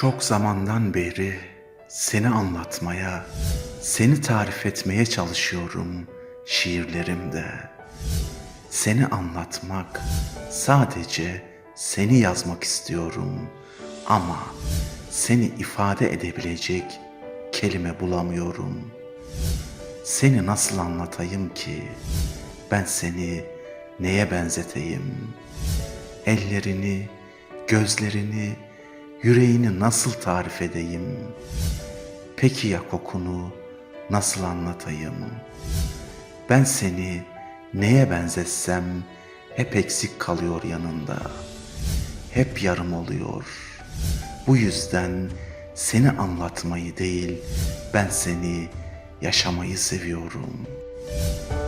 Çok zamandan beri seni anlatmaya, seni tarif etmeye çalışıyorum şiirlerimde. Seni anlatmak, sadece seni yazmak istiyorum ama seni ifade edebilecek kelime bulamıyorum. Seni nasıl anlatayım ki? Ben seni neye benzeteyim? Ellerini, gözlerini, yüreğini nasıl tarif edeyim? Peki ya kokunu nasıl anlatayım? Ben seni neye benzetsem hep eksik kalıyor yanında. Hep yarım oluyor. Bu yüzden seni anlatmayı değil, ben seni yaşamayı seviyorum.''